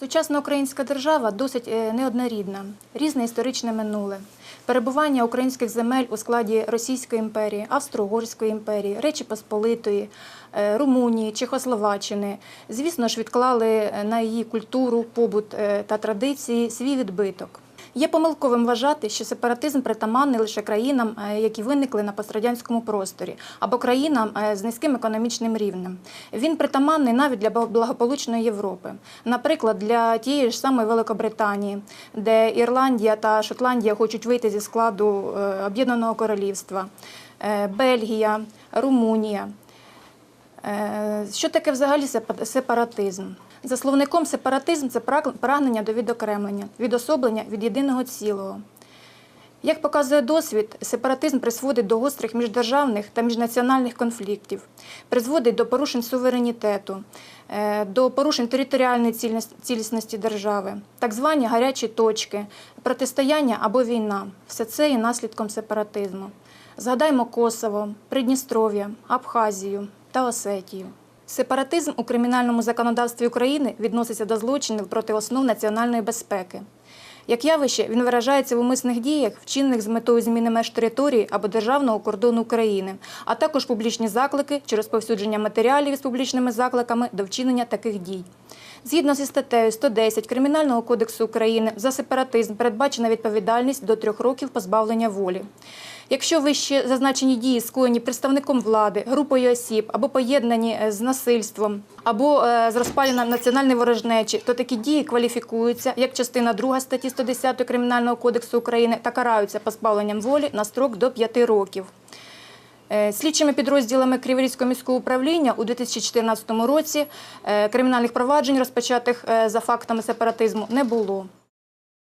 Сучасна українська держава досить е, неоднорідна, різне історичне минуле. Перебування українських земель у складі Російської імперії, Австро-Угорської імперії, Речі Посполитої, е, Румунії, Чехословаччини, звісно ж, відклали е, на її культуру, побут та традиції свій відбиток. Є помилковим вважати, що сепаратизм притаманний лише країнам, е, які виникли на пострадянському просторі, або країнам е, з низьким економічним рівнем. Він притаманний навіть для благополучної Європи, наприклад, для тієї ж самої Великобританії, де Ірландія та Шотландія хочуть вийти зі складу е, Об'єднаного Королівства, Бельгія, Румунія. Е, Що таке взагалі сепа- сепаратизм? За словником сепаратизм це прагнення до відокремлення, відособлення від єдиного цілого. Як показує досвід, сепаратизм призводить до гострих міждержавних та міжнаціональних конфліктів, призводить до порушень суверенітету, е, до порушень територіальної цілісності держави, так звані гарячі точки, протистояння або війна. Все це є наслідком сепаратизму. Згадаймо Косово, Придністров'я, Абхазію та Осетію. Сепаратизм у кримінальному законодавстві України відноситься до злочинів проти основ національної безпеки. Як явище, він виражається в умисних діях, вчинених з метою зміни меж території або державного кордону України, а також публічні заклики чи розповсюдження матеріалів із публічними закликами до вчинення таких дій. Згідно зі статтею 110 Кримінального кодексу України за сепаратизм передбачена відповідальність до трьох років позбавлення волі. Якщо вище зазначені дії скоєні представником влади, групою осіб або поєднані е, з насильством, або е, з розпалюванням національної ворожнечі, то такі дії кваліфікуються як частина 2 статті 110 Кримінального кодексу України та караються позбавленням волі на строк до 5 років. Е, Слідчими підрозділами Криворізького міського управління у 2014 році кримінальних проваджень, розпочатих за фактами сепаратизму, не було.